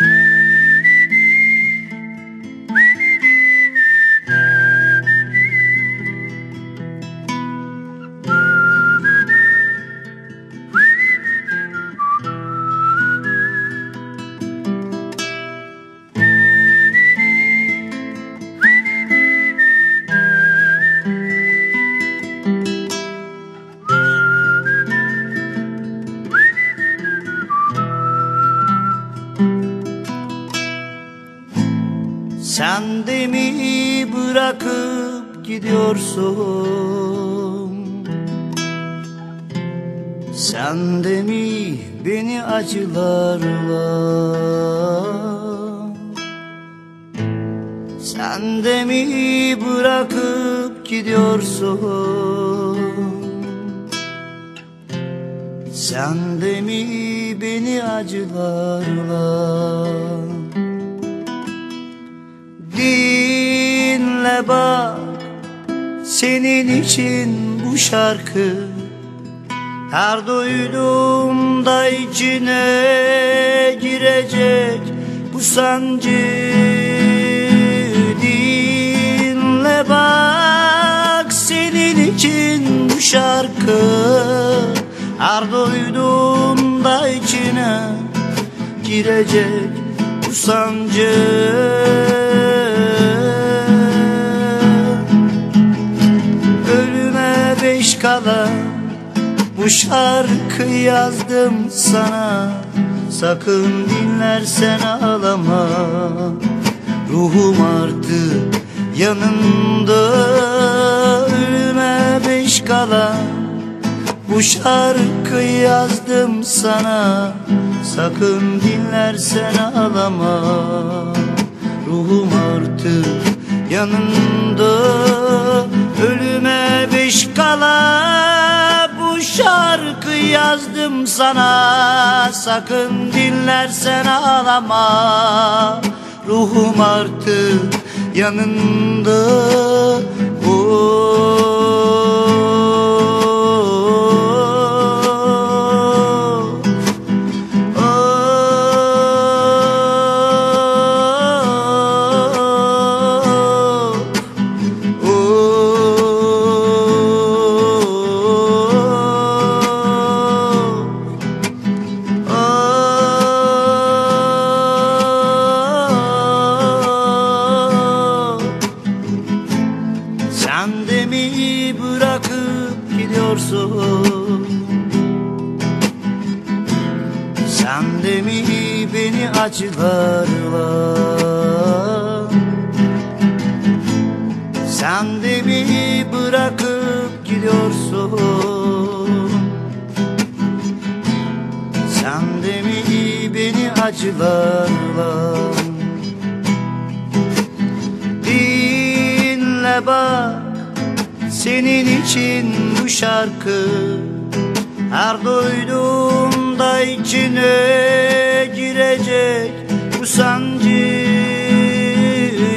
Yeah. Sen de mi bırakıp gidiyorsun? Sen de mi beni acılarla? Sen de mi bırakıp gidiyorsun? Sen de mi beni acılarla Dinle bak senin için bu şarkı Her duyduğumda içine girecek. Bu sancı Dinle bak senin için bu şarkı Her duyduğumda içine girecek. Bu sancı bu şarkı yazdım sana. Sakın dinlersen ağlama. Ruhum artık yanında. Ölüme beş kala. Bu şarkı yazdım sana. Sakın dinlersen ağlama. Ruhum artık yanında. Ölüme beş kala yazdım sana Sakın dinlersen ağlama. Ruhum artık yanında Oh, Sen de mi bırakıp gidiyorsun. Sen de mi beni acılarla Sen de mi bırakıp gidiyorsun? Sen de mi beni acılarla Dinle bak senin için bu şarkı Her duyduğumda içine girecek bu sancı.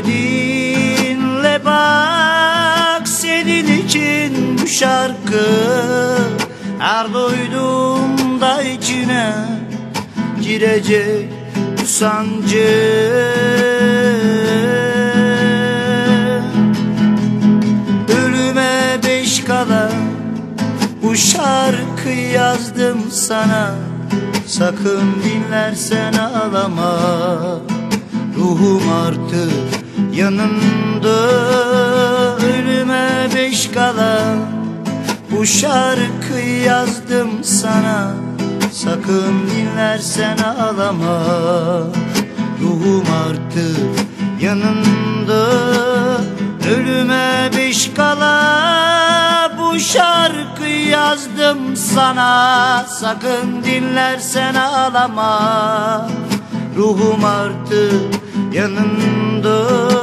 Dinle bak senin için bu şarkı Her duyduğumda içine girecek bu sancı sana. Sakın dinlersen ağlama. Ruhum artık yanında Ölüme beş kala. Bu şarkı yazdım sana. Sakın dinlersen ağlama. Ruhum artık yanında Ölüme beş kala. Bu şarkı yazdım sana. Sakın dinlersen ağlama. Ruhum artık yanında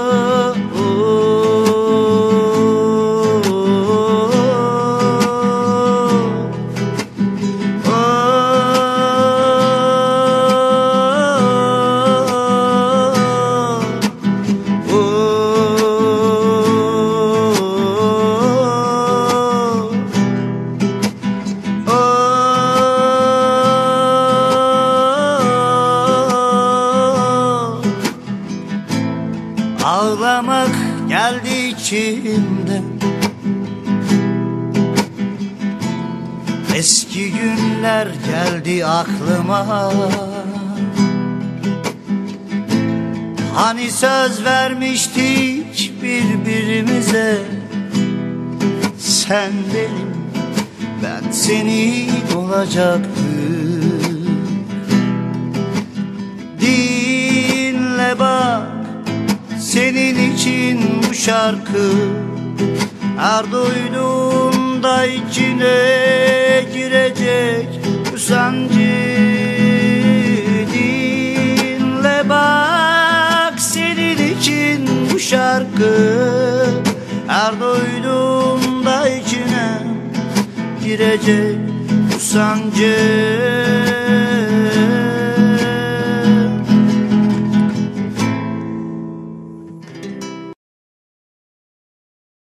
içimde Eski günler geldi aklıma. Hani söz vermiştik birbirimize? Sen benim ben senin olacaktım Dinle bak senin için şarkı. Her duyduğunda içine girecek bu sancı. Dinle bak senin için bu şarkı. Her duyduğunda içine girecek bu sancı